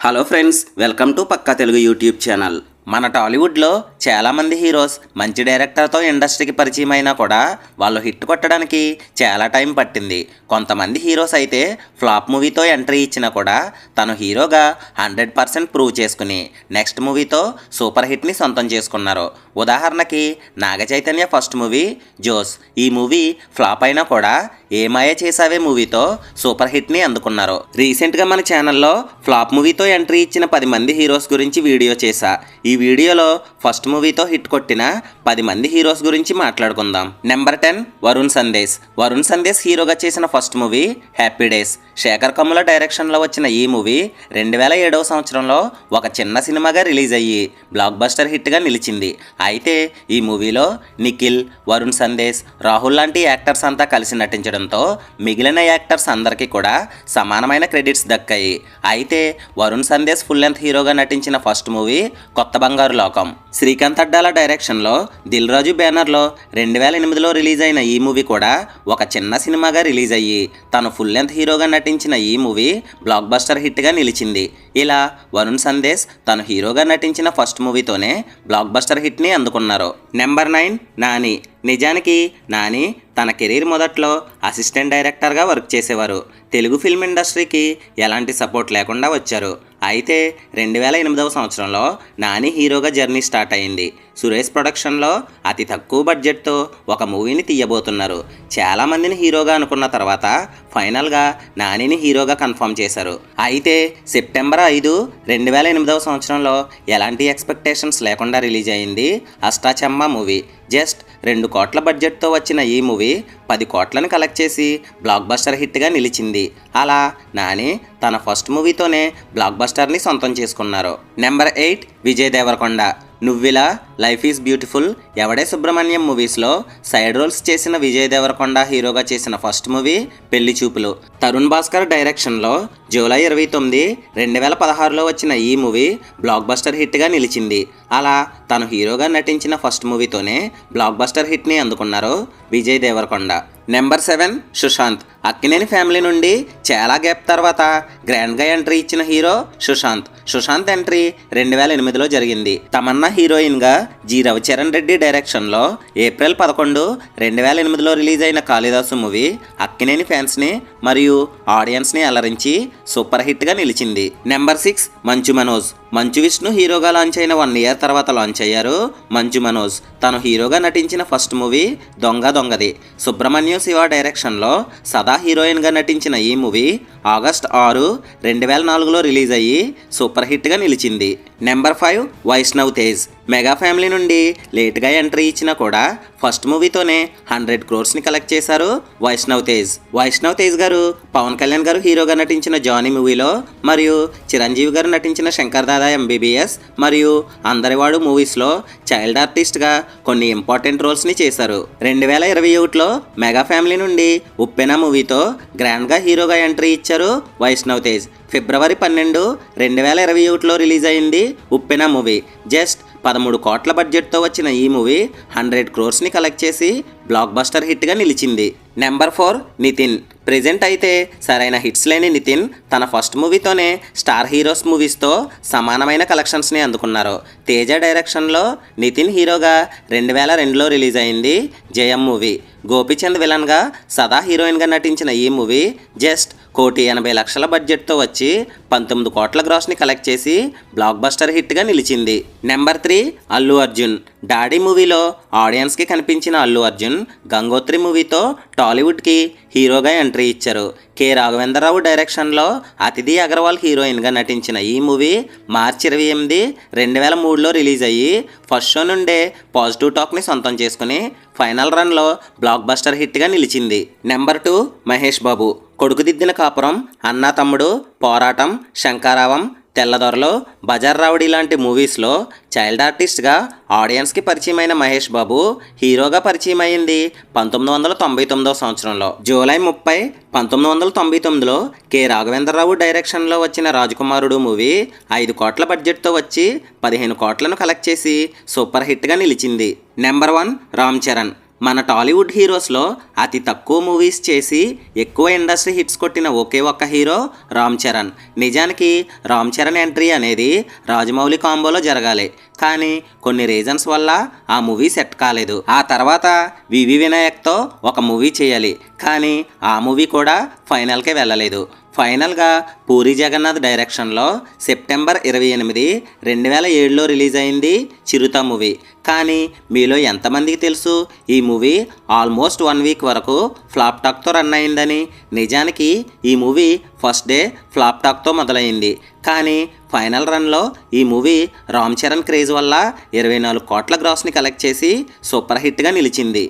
Hello friends welcome to Pakka Telugu YouTube channel మన టాలీవుడ్లో చాలామంది హీరోస్ మంచి డైరెక్టర్తో ఇండస్ట్రీకి పరిచయం అయినా కూడా వాళ్ళు హిట్ కొట్టడానికి చాలా టైం పట్టింది. కొంతమంది హీరోస్ అయితే ఫ్లాప్ మూవీతో ఎంట్రీ ఇచ్చినా కూడా తను హీరోగా హండ్రెడ్ పర్సెంట్ ప్రూవ్ చేసుకుని నెక్స్ట్ మూవీతో సూపర్ హిట్ని సొంతం చేసుకున్నారు. ఉదాహరణకి నాగ చైతన్య ఫస్ట్ మూవీ జోస్ ఈ మూవీ ఫ్లాప్ అయినా కూడా ఏమాయ చేసావే మూవీతో సూపర్ హిట్ని అందుకున్నారు. రీసెంట్గా మన ఛానల్లో ఫ్లాప్ మూవీతో ఎంట్రీ ఇచ్చిన పది మంది హీరోస్ గురించి వీడియో చేశా. ఈ వీడియోలో ఫస్ట్ మూవీతో హిట్ కొట్టిన పది మంది హీరోస్ గురించి మాట్లాడుకుందాం. నెంబర్ టెన్ వరుణ్ సందేశ్ వరుణ్ సందేశ్ హీరోగా చేసిన first movie happy days Sekhar Kammula డైరెక్షన్లో వచ్చిన ఈ మూవీ రెండు వేల ఏడవ సంవత్సరంలో ఒక చిన్న సినిమాగా రిలీజ్ అయ్యి బ్లాక్ బస్టర్ హిట్గా నిలిచింది. అయితే ఈ మూవీలో నిఖిల్ వరుణ్ సందేశ్ రాహుల్ లాంటి యాక్టర్స్ అంతా కలిసి నటించడంతో మిగిలిన యాక్టర్స్ అందరికీ కూడా సమానమైన క్రెడిట్స్ దక్కాయి. అయితే వరుణ్ సందేశ్ ఫుల్ లెంత్ హీరోగా నటించిన ఫస్ట్ మూవీ కొత్త బంగారు లోకం. శ్రీ శ్రీకాంత్ అడ్డాల డైరెక్షన్లో దిల్ రాజు బ్యానర్లో రెండు వేల ఎనిమిదిలో రిలీజ్ అయిన ఈ మూవీ కూడా ఒక చిన్న సినిమాగా రిలీజ్ అయ్యి తను ఫుల్ లెంత్ హీరోగా నటించిన ఈ మూవీ బ్లాక్ బస్టర్ హిట్గా నిలిచింది. ఇలా వరుణ్ సందేశ్ తను హీరోగా నటించిన ఫస్ట్ మూవీతోనే బ్లాక్ బస్టర్ హిట్ని అందుకున్నారు. Number nine Nani. నిజానికి నాని తన కెరీర్ మొదట్లో అసిస్టెంట్ డైరెక్టర్గా వర్క్ చేసేవారు. తెలుగు ఫిల్మ్ ఇండస్ట్రీకి ఎలాంటి సపోర్ట్ లేకుండా వచ్చారు. అయితే రెండు వేల ఎనిమిదవ సంవత్సరంలో నాని హీరోగా జర్నీ స్టార్ట్ అయింది. సురేష్ ప్రొడక్షన్లో అతి తక్కువ బడ్జెట్తో ఒక మూవీని తీయబోతున్నారు. చాలామందిని హీరోగా అనుకున్న తర్వాత ఫైనల్గా నానిని హీరోగా కన్ఫర్మ్ చేశారు. అయితే సెప్టెంబర్ ఐదు. రెండు వేల ఎనిమిదవ సంవత్సరంలో ఎలాంటి ఎక్స్పెక్టేషన్స్ లేకుండా రిలీజ్ అయింది? అష్టాచమ్మ మూవీ. జస్ట్ రెండు కోట్ల బడ్జెట్తో వచ్చిన ఈ మూవీ పది కోట్లను కలెక్ట్ చేసి బ్లాక్ బస్టర్ హిట్గా నిలిచింది. అలా నాని తన ఫస్ట్ మూవీతోనే బ్లాక్ బస్టర్ని సొంతం చేసుకున్నారు. Number eight Vijay Devarakonda. నువ్విలా లైఫ్ ఈజ్ బ్యూటిఫుల్ ఎవడే సుబ్రహ్మణ్యం మూవీస్లో సైడ్ రోల్స్ చేసిన విజయ్ దేవరకొండ హీరోగా చేసిన ఫస్ట్ మూవీ పెళ్ళి చూపులు. తరుణ్ భాస్కర్ డైరెక్షన్లో జూలై ఇరవై తొమ్మిది రెండు వేల పదహారులో వచ్చిన ఈ మూవీ బ్లాక్ బస్టర్ హిట్గా నిలిచింది. అలా తను హీరోగా నటించిన ఫస్ట్ మూవీతోనే బ్లాక్ బస్టర్ హిట్ని అందుకున్నారు Vijay Devarakonda. Number seven Sushanth. Akkineni family నుండి చాలా గ్యాప్ తర్వాత గ్రాండ్గా ఎంట్రీ ఇచ్చిన హీరో సుశాంత్. సుశాంత్ ఎంట్రీ రెండు వేల ఎనిమిదిలో జరిగింది. తమన్నా హీరోయిన్గా జి రవిచరణ్ రెడ్డి డైరెక్షన్లో ఏప్రిల్ పదకొండు రెండు వేల ఎనిమిదిలో రిలీజ్ అయిన కాళిదాసు మూవీ అక్కినేని ఫ్యాన్స్ని మరియు ఆడియన్స్ని అలరించి సూపర్ హిట్గా నిలిచింది. Number six Manchu Manoj. మంచు విష్ణు హీరోగా లాంచ్ అయిన వన్ ఇయర్ తర్వాత లాంచ్ అయ్యారు మంచు మనోజ్. తను హీరోగా నటించిన ఫస్ట్ మూవీ దొంగ దొంగది. సుబ్రహ్మణ్యం శివ డైరెక్షన్లో సదా హీరోయిన్గా నటించిన ఈ మూవీ ఆగస్ట్ ఆరు రెండు వేల నాలుగులో రిలీజ్ అయ్యి సూపర్ హిట్గా నిలిచింది. Number five Vaishnav Tej. Mega family నుండి లేట్గా ఎంట్రీ ఇచ్చినా కూడా ఫస్ట్ మూవీతోనే హండ్రెడ్ క్రోర్స్ని కలెక్ట్ చేశారు వైష్ణవ్ తేజ్. వైష్ణవ్ తేజ్ గారు పవన్ కళ్యాణ్ గారు హీరోగా నటించిన జానీ మూవీలో మరియు చిరంజీవి గారు నటించిన శంకర్ దాదా ఎంబీబీఎస్ మరియు అందరివాడు మూవీస్లో చైల్డ్ ఆర్టిస్ట్గా కొన్ని ఇంపార్టెంట్ రోల్స్ని చేశారు. రెండు వేల ఇరవై ఒకటిలో మెగా ఫ్యామిలీ నుండి ఉప్పెన మూవీతో గ్రాండ్గా హీరోగా ఎంట్రీ ఇచ్చారు వైష్ణవ్ తేజ్. ఫిబ్రవరి పన్నెండు రెండు వేల ఇరవై ఒకటిలో రిలీజ్ అయింది ఉప్పెన మూవీ. జస్ట్ పదమూడు కోట్ల బడ్జెట్తో వచ్చిన ఈ మూవీ హండ్రెడ్ క్రోర్స్ని కలెక్ట్ చేసి బ్లాక్ బస్టర్ హిట్గా నిలిచింది. Number four Nitin. ప్రెజెంట్ అయితే సరైన హిట్స్ లేని నితిన్ తన ఫస్ట్ మూవీతోనే స్టార్ హీరోస్ మూవీస్తో సమానమైన కలెక్షన్స్ని అందుకున్నారు. తేజ డైరెక్షన్లో నితిన్ హీరోగా రెండు వేల రెండులో రిలీజ్ అయింది జయం మూవీ. గోపిచంద్ విలన్గా సదా హీరోయిన్గా నటించిన ఈ మూవీ జస్ట్ కోటి ఎనభై లక్షల బడ్జెట్తో వచ్చి పంతొమ్మిది కోట్ల గ్రాస్ని కలెక్ట్ చేసి బ్లాక్ బస్టర్ హిట్గా నిలిచింది. Number three Allu Arjun. Daddy మూవీలో ఆడియన్స్కి కనిపించిన అల్లు అర్జున్ గంగోత్రి మూవీతో టాలీవుడ్కి హీరోగా ఎంట్రీ ఇచ్చారు. కె. రాఘవేంద్రరావు డైరెక్షన్లో అతిథి అగర్వాల్ హీరోయిన్గా నటించిన ఈ మూవీ మార్చి ఇరవై ఎనిమిది రెండు వేల మూడులో రిలీజ్ అయ్యి ఫస్ట్ షో నుండే పాజిటివ్ టాక్ని సొంతం చేసుకుని ఫైనల్ రన్లో బ్లాక్ బస్టర్ హిట్గా నిలిచింది. Number two Mahesh Babu. కొడుకుదిద్దిన కాపురం అన్నా తమ్ముడు పోరాటం శంకారావం తెల్లదొరలో బజార్ రావడి లాంటి మూవీస్లో చైల్డ్ ఆర్టిస్ట్గా ఆడియన్స్కి పరిచయమైన మహేష్ బాబు హీరోగా పరిచయం అయింది పంతొమ్మిది వందల తొంభై తొమ్మిదవ సంవత్సరంలో. జూలై ముప్పై పంతొమ్మిది వందల తొంభై తొమ్మిదిలో కె. రాఘవేంద్రరావు డైరెక్షన్లో వచ్చిన రాజకుమారుడు మూవీ ఐదు కోట్ల బడ్జెట్తో వచ్చి పదిహేను కోట్లను కలెక్ట్ చేసి సూపర్ హిట్గా నిలిచింది. Number one Ram Charan. మన టాలీవుడ్ హీరోస్లో అతి తక్కువ మూవీస్ చేసి ఎక్కువ ఇండస్ట్రీ హిట్స్ కొట్టిన ఒకే ఒక్క హీరో రామ్ చరణ్. నిజానికి రామ్ చరణ్ ఎంట్రీ అనేది రాజమౌళి కాంబోలో జరగాలి. కానీ కొన్ని రీజన్స్ వల్ల ఆ మూవీ సెట్ కాలేదు. ఆ తర్వాత వివి వినాయక్తో ఒక మూవీ చేయాలి. కానీ ఆ మూవీ కూడా ఫైనల్కే వెళ్ళలేదు. ఫైనల్గా పూరి జగన్నాథ్ డైరెక్షన్లో సెప్టెంబర్ ఇరవై ఎనిమిది రెండు వేల ఏడులో రిలీజ్ అయింది చిరుత మూవీ. కానీ మీలో ఎంతమందికి తెలుసు? ఈ మూవీ ఆల్మోస్ట్ వన్ వీక్ వరకు ఫ్లాప్ టాక్తో రన్ అయిందని. నిజానికి ఈ మూవీ ఫస్ట్ డే ఫ్లాప్ టాక్తో మొదలైంది. కానీ ఫైనల్ రన్లో ఈ మూవీ రామ్ చరణ్ క్రేజ్ వల్ల ఇరవై నాలుగు కోట్ల గ్రాస్ని కలెక్ట్ చేసి సూపర్ హిట్గా నిలిచింది.